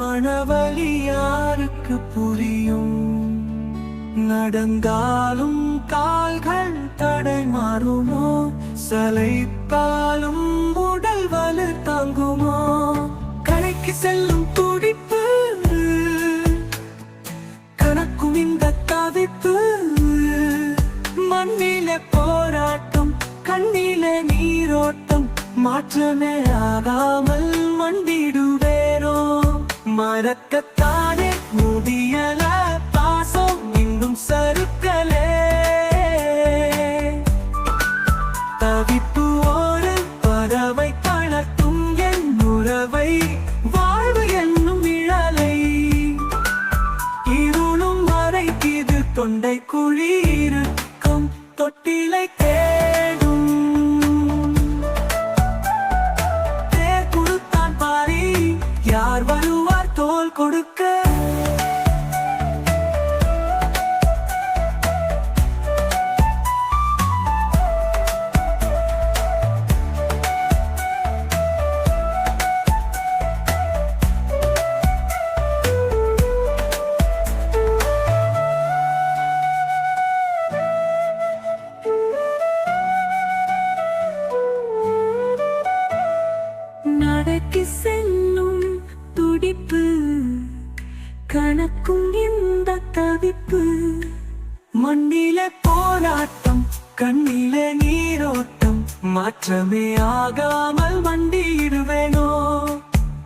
மணவழி யாருக்கு புரியும். நடந்தாலும் கால்கள் தடை மாறுமோ? சலைத்தாலும் உடல் வலு தாங்குமோ? கடைக்கு செல்லும் துடிப்பு. கணக்கும் இந்த தவிப்பு. மண்ணில போராட்டம் கண்ணில நீரோட்டம் மாற்றமே ஆகாமல் மண்டிடுவே. மறக்கத்தானே முடியல பாசம் இன்னும் சருக்கலே தவிப்பு ஒரு பறவை தளர்த்தும் என் உறவை வாழ்வு என்னும் இழலை இருளும் மறைக்கிது தொண்டை குழி இருக்கும் தொட்டிலை தே வருவார் கொடுக்க. நடக்கி மதிப்பு. தவிப்பு மண்ணிலே போராட்டம் கண்ணிலே நீரோட்டம் மாற்றமே ஆகாமல் மண்டியிடுவேனோ.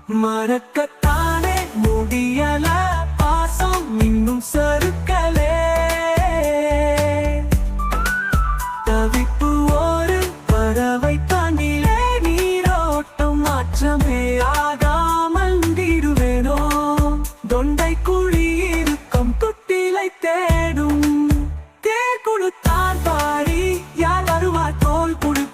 மறக்க